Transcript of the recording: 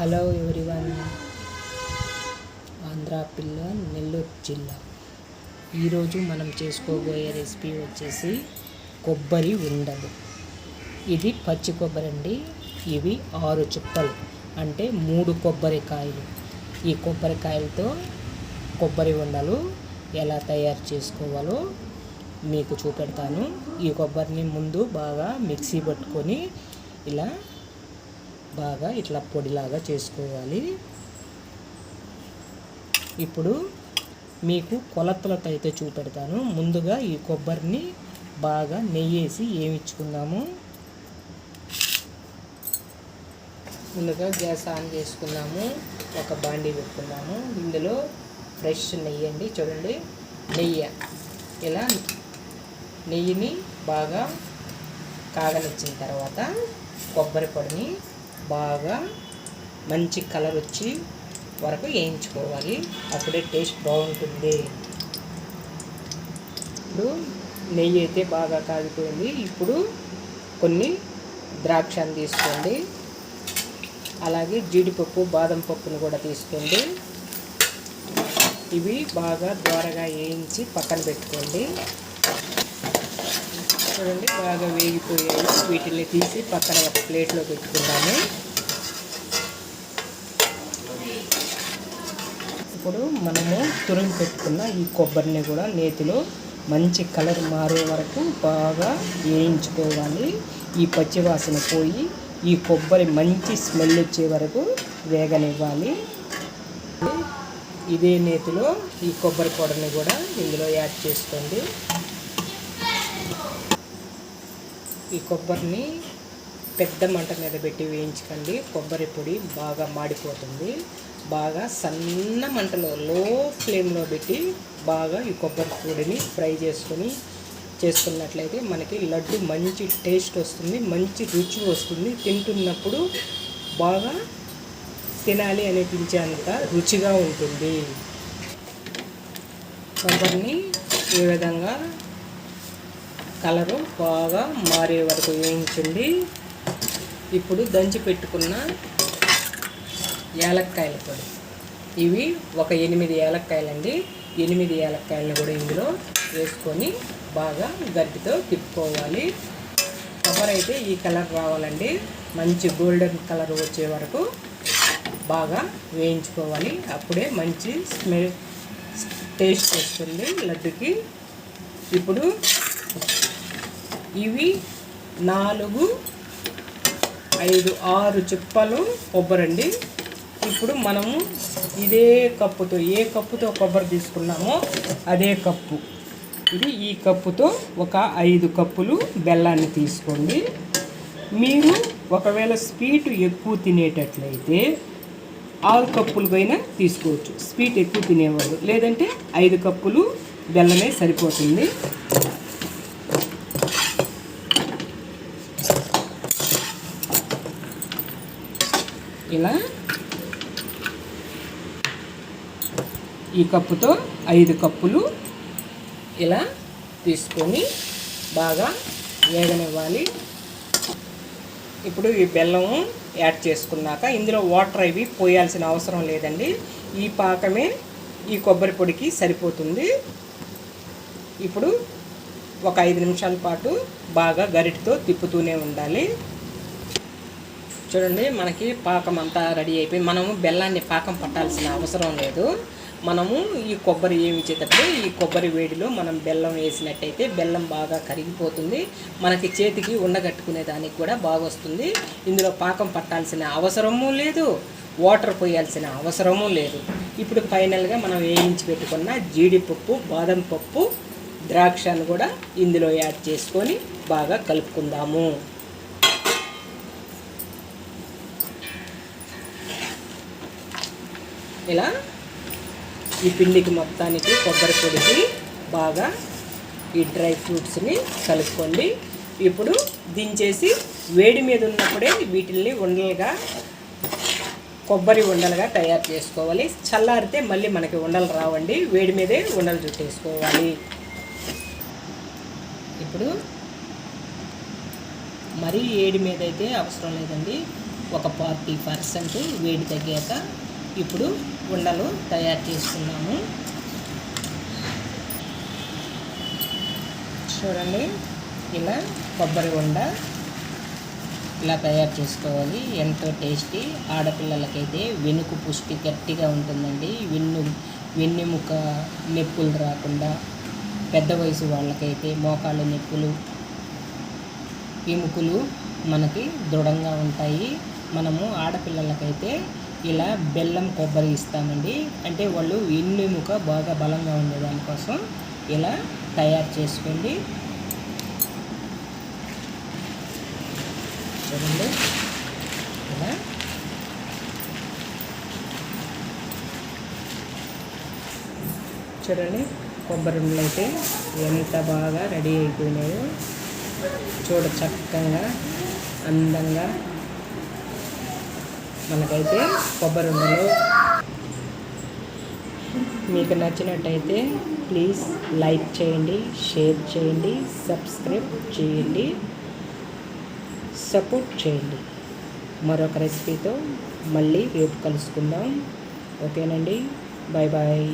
Hello everyone. Andhra పిల్ల నెల్లూరు జిల్లా. ఈరోజు మనం చేసుకోబోయే రెసిపీ వచ్చేసి కొబ్బరి ఉండలు. ఇది పచ్చి కొబ్బరి అండి. ఇవి ఆరు చుక్కలు. అంటే మూడు కొబ్బరికాయలు. ఈ కొబ్బరికాయలతో కొబ్బరి ఉండలు ఎలా తయారు చేసుకోవాలో మీకు చూపెడతాను. ఈ కొబ్బరిని ముందు బాగా మిక్సీ పట్టుకొని ఇలా బాగా ఇట్లా పొడిలాగా చేసుకోవాలి. ఇప్పుడు మీకు కొలతలతో అయితే చూపెడతాను. ముందుగా ఈ కొబ్బరిని బాగా నెయ్యేసి ఏమిచ్చుకుందాము? ముందుగా గ్యాస్ ఆన్ చేసుకున్నాము ఒక బాండీ పెట్టుకున్నాము ఇందులో ఫ్రెష్ నెయ్యి అండి. చూడండి. నెయ్యి. ఇలా నెయ్యిని బాగా కాగనిచ్చిన తర్వాత కొబ్బరి పొడిని బాగా మంచి కలర్ వచ్చి వరకు వేయించుకోవాలి. అప్పుడే టేస్ట్ బాగుంటుంది. ఇప్పుడు నెయ్యి అయితే బాగా కాగిపోయింది. ఇప్పుడు కొన్ని ద్రాక్షను తీసుకోండి. అలాగే జీడిపప్పు బాదం పప్పును కూడా తీసుకోండి. ఇవి బాగా ద్వారగా వేయించి పక్కన పెట్టుకోండి. చూడండి బాగా వేగిపోయాయి. వీటిని తీసి పక్కన ఒక ప్లేట్లో పెట్టుకుంటాము. ఇప్పుడు మనము తురిమి పెట్టుకున్న ఈ కొబ్బరిని కూడా నేతిలో మంచి కలర్ మారే వరకు బాగా వేయించుకోవాలి. ఈ పచ్చివాసన పోయి ఈ కొబ్బరి మంచి స్మెల్ వచ్చే వరకు వేగనివ్వాలి. ఇదే నేతిలో ఈ కొబ్బరి పొడని కూడా ఇందులో యాడ్ చేసుకోండి. ఈ కొబ్బరిని పెద్ద మంట మీద పెట్టి వేయించకండి. కొబ్బరి పొడి బాగా మాడిపోతుంది. బాగా సన్న మంటలో లో ఫ్లేమ్లో పెట్టి బాగా ఈ కొబ్బరి పొడిని ఫ్రై చేసుకొని చేసుకున్నట్లయితే మనకి లడ్డు మంచి టేస్ట్ వస్తుంది మంచి రుచి వస్తుంది. తింటున్నప్పుడు బాగా తినాలి అనిపించేంత రుచిగా ఉంటుంది. కొబ్బరిని ఈ విధంగా కలరు బాగా మారే వరకు వేయించండి. ఇప్పుడు దంచి పెట్టుకున్న యాలక్కాయల పొడి. ఇవి ఒక ఎనిమిది యాలక్కాయలండి. ఎనిమిది యాలక్కాయలను కూడా ఇందులో వేసుకొని బాగా గడ్డితో తిప్పుకోవాలి. కొబ్బరి అయితే ఈ కలర్ రావాలండి. మంచి గోల్డెన్ కలర్ వచ్చే వరకు బాగా వేయించుకోవాలి. అప్పుడే మంచి స్మెల్ టేస్ట్ వస్తుంది లడ్డుకి. ఇప్పుడు ఇవి నాలుగు ఐదు ఆరు చిప్పలు కొబ్బరండి. ఇప్పుడు మనము ఇదే కప్పుతో ఏ కప్పుతో కొబ్బరి తీసుకున్నామో అదే కప్పు. ఇది ఈ కప్పుతో ఒక ఐదు కప్పులు బెల్లాన్ని తీసుకోండి. మీరు ఒకవేళ స్వీట్ ఎక్కువ తినేటట్లయితే ఆరు కప్పులు తీసుకోవచ్చు. స్వీట్ ఎక్కువ తినేవాళ్ళు. లేదంటే ఐదు కప్పులు బెల్లమే సరిపోతుంది. ఇలా. ఈ కప్పుతో ఐదు కప్పులు ఇలా తీసుకొని బాగా వేగనివ్వాలి. ఇప్పుడు ఈ బెల్లము యాడ్ చేసుకున్నాక ఇందులో వాటర్ అవి పోయాల్సిన అవసరం లేదండి. ఈ పాకమే ఈ కొబ్బరి పొడికి సరిపోతుంది. ఇప్పుడు ఒక ఐదు నిమిషాల పాటు బాగా గరిటితో తిప్పుతూనే ఉండాలి. చూడండి మనకి పాకం అంతా రెడీ అయిపోయి మనము బెల్లాన్ని పాకం పట్టాల్సిన అవసరం లేదు. మనము ఈ కొబ్బరి వేయించేటప్పుడు ఈ కొబ్బరి వేడిలో మనం బెల్లం వేసినట్టయితే బెల్లం బాగా కరిగిపోతుంది. మనకి చేతికి ఉండగట్టుకునే దానికి కూడా బాగా వస్తుంది ఇందులో పాకం పట్టాల్సిన అవసరము లేదు వాటర్ పోయాల్సిన అవసరము లేదు. ఇప్పుడు ఫైనల్గా మనం వేయించి పెట్టుకున్న జీడిపప్పు బాదం పప్పు ద్రాక్షను కూడా ఇందులో యాడ్ చేసుకొని బాగా కలుపుకుందాము. ఇలా ఈ పిండికి మొత్తానికి కొబ్బరి పొడికి బాగా ఈ డ్రై ఫ్రూట్స్ని కలుపుకోండి. ఇప్పుడు దించేసి వేడి మీద ఉన్నప్పుడే వీటిల్ని ఉండలుగా కొబ్బరి ఉండలుగా తయారు చేసుకోవాలి. చల్లారితే మళ్ళీ మనకి ఉండలు రావండి. వేడి మీదే ఉండలు చుట్టేసుకోవాలి. ఇప్పుడు మరీ వేడి మీద అయితే అవసరం లేదండి. ఒక ఫార్టీ పర్సెంట్ వేడి తగ్గాక ఇప్పుడు ఉండలు తయారు చేసుకున్నాము చూడండి ఇలా కొబ్బరి ఉండ ఇలా తయారు చేసుకోవాలి. ఎంతో టేస్టీ. ఆడపిల్లలకైతే వెనుక పుష్టి గట్టిగా ఉంటుందండి. వెన్ను వెన్నెముక నొప్పులు రాకుండా పెద్ద వయసు వాళ్ళకైతే మోకాళ్ళ నొప్పులు ఎముకలు మనకి దృఢంగా ఉంటాయి. మనము ఆడపిల్లలకైతే ఇలా బెల్లం కొబ్బరి ఇస్తామండి. అంటే వాళ్ళు వెన్నెముక బాగా బలంగా ఉండేదానికోసం ఇలా తయారు చేసుకోండి. చూడండి. ఇలా. చూడండి కొబ్బరి అయితే ఎంత బాగా రెడీ అయిపోయినాయో. చూడ చక్కగా అందంగా. మనకైతే కొబ్బరి ఉండలు మీకు నచ్చినట్టయితే ప్లీజ్ లైక్ చేయండి షేర్ చేయండి సబ్స్క్రైబ్ చేయండి సపోర్ట్ చేయండి. మరొక రెసిపీతో మళ్ళీ రేపు కలుసుకుందాం. ఓకేనండి? Bye bye.